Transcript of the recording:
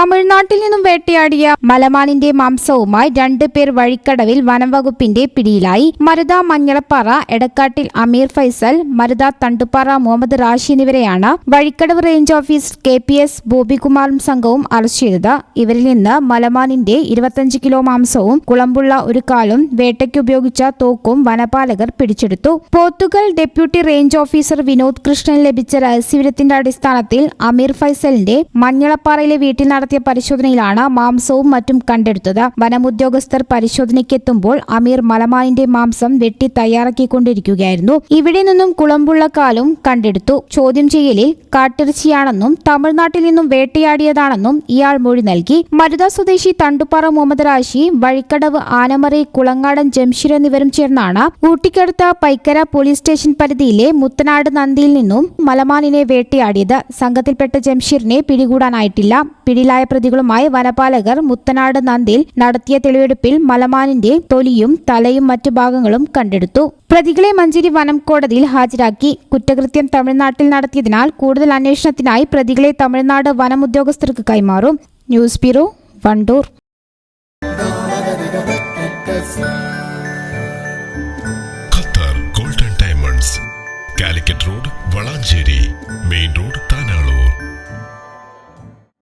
തമിഴ്നാട്ടിൽ നിന്നും വേട്ടയാടിയ മലമാനിന്റെ മാംസവുമായി രണ്ട് പേർ വഴിക്കടവിൽ വനംവകുപ്പിന്റെ പിടിയിലായി. മരുത മഞ്ഞളപ്പാറ എടക്കാട്ടിൽ അമീർ ഫൈസൽ മരുത തണ്ടുപ്പാറ മുഹമ്മദ് റാഷി എന്നിവരെയാണ് Vazhikkadavu range officer K P S ബോബികുമാറും സംഘവും അറസ്റ്റ് ചെയ്തത്. ഇവരിൽ നിന്ന് മലമാനിന്റെ ഇരുപത്തഞ്ച് കിലോ മാംസവും കുളമ്പുള്ള ഒരു കാലും വേട്ടയ്ക്ക് ഉപയോഗിച്ച തോക്കും വനപാലകർ പിടിച്ചെടുത്തു. Pothukal deputy range officer Vinod Krishnan ലഭിച്ച രഹസ്യവിവരത്തിന്റെ അടിസ്ഥാനത്തിൽ അമീർ ഫൈസലിന്റെ മഞ്ഞളപ്പാറയിലെ വീട്ടിൽ നടത്തിയ പരിശോധനയിലാണ് മാംസവും മറ്റും കണ്ടെടുത്തത്. വനമുദ്യോഗസ്ഥർ പരിശോധനയ്ക്കെത്തുമ്പോൾ അമീർ മലമാനിന്റെ മാംസം വെട്ടി തയ്യാറാക്കിക്കൊണ്ടിരിക്കുകയായിരുന്നു. ഇവിടെ നിന്നും കുളമ്പുള്ള കാലും കണ്ടെടുത്തു. ചോദ്യം ചെയ്യലിൽ കാട്ടിറച്ചിയാണെന്നും തമിഴ്നാട്ടിൽ നിന്നും വേട്ടയാടിയതാണെന്നും ഇയാൾ മൊഴി നൽകി. മരുത സ്വദേശി തണ്ടുപ്പാറ മുഹമ്മദ് റാഷി വഴിക്കടവ് ആനമറി കുളങ്ങാടൻ ജംഷീർ എന്നിവരും ചേർന്നാണ് ഊട്ടിക്കടുത്ത പൈക്കര പോലീസ് സ്റ്റേഷൻ പരിധിയിലെ മുത്തനാട് നന്ദിയിൽ നിന്നും മലമാനിനെ വേട്ടയാടിയത്. സംഘത്തിൽപ്പെട്ട ജംഷീറിനെ പിടികൂടാനായിട്ടില്ല. പിടിയിലായ പ്രതികളുമായി വനപാലകർ മുത്തനാട് നന്ദിൽ നടത്തിയ തെളിവെടുപ്പിൽ മലമാനിന്റെ തൊലിയും തലയും മറ്റു ഭാഗങ്ങളും കണ്ടെടുത്തു. പ്രതികളെ മഞ്ചേരി വനം കോടതിയിൽ ഹാജരാക്കി. കുറ്റകൃത്യം തമിഴ്നാട്ടിൽ നടത്തിയതിനാൽ കൂടുതൽ അന്വേഷണത്തിനായി പ്രതികളെ തമിഴ്നാട് വനം ഉദ്യോഗസ്ഥർക്ക് കൈമാറും. News bureau Wandoor. Qatar golden diamonds Calicut road Valanchery main road Tanalur